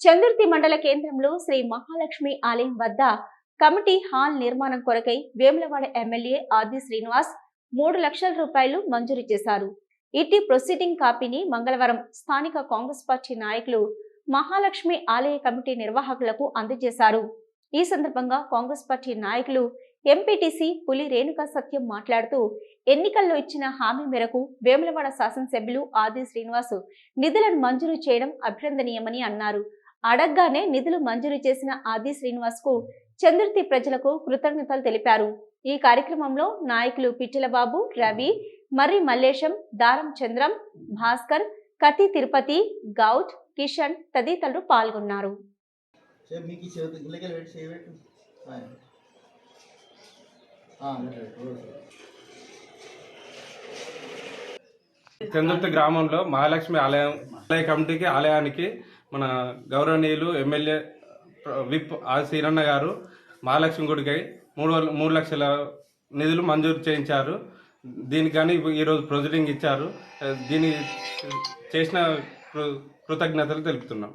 చందుర్తి మండల కేంద్రంలో శ్రీ మహాలక్ష్మి ఆలయం వద్ద కమిటీ హాల్ నిర్మాణం కొరకై వేములవాడ ఎమ్మెల్యే ఆది శ్రీనివాస్ మూడు లక్షల రూపాయలు మంజూరు చేశారు. ఇటీ ప్రొసీడింగ్ కాపీని మంగళవారం స్థానిక కాంగ్రెస్ పార్టీ నాయకులు మహాలక్ష్మి ఆలయ కమిటీ నిర్వాహకులకు అందజేశారు. ఈ సందర్భంగా కాంగ్రెస్ పార్టీ నాయకులు ఎంపీటీసీ పులి రేణుకా సత్యం మాట్లాడుతూ ఎన్నికల్లో ఇచ్చిన హామీ మేరకు వేములవాడ శాసనసభ్యులు ఆది శ్రీనివాస్ నిధులను మంజూరు చేయడం అభినందనీయమని అన్నారు. అడగ్గానే నిధులు మంజూరు చేసిన ఆది శ్రీనివాస్కు చంద్రుతి ప్రజలకు కృతజ్ఞతలు తెలిపారు. ఈ కార్యక్రమంలో నాయకులు పిట్టలబాబు రవి మర్రి మల్లేశం దారం చంద్రం భాస్కర్ కతి తిరుపతి గౌట్ కిషన్ తదితరులు పాల్గొన్నారు. చంద్రుతి గ్రామంలో మహాలక్ష్మి ఆలయం ఆలయ కమిటీకి ఆలయానికి మన గౌరవనీయులు ఎమ్మెల్యే విప్ ఆర్ శ్రీరన్న గారు మహాలక్ష్మి గుడికి మూడు మూడు లక్షల నిధులు మంజూరు చేయించారు. దీనికి కానీ ఈరోజు ప్రొసీడింగ్ ఇచ్చారు. దీన్ని చేసిన కృతజ్ఞతలు తెలుపుతున్నాం.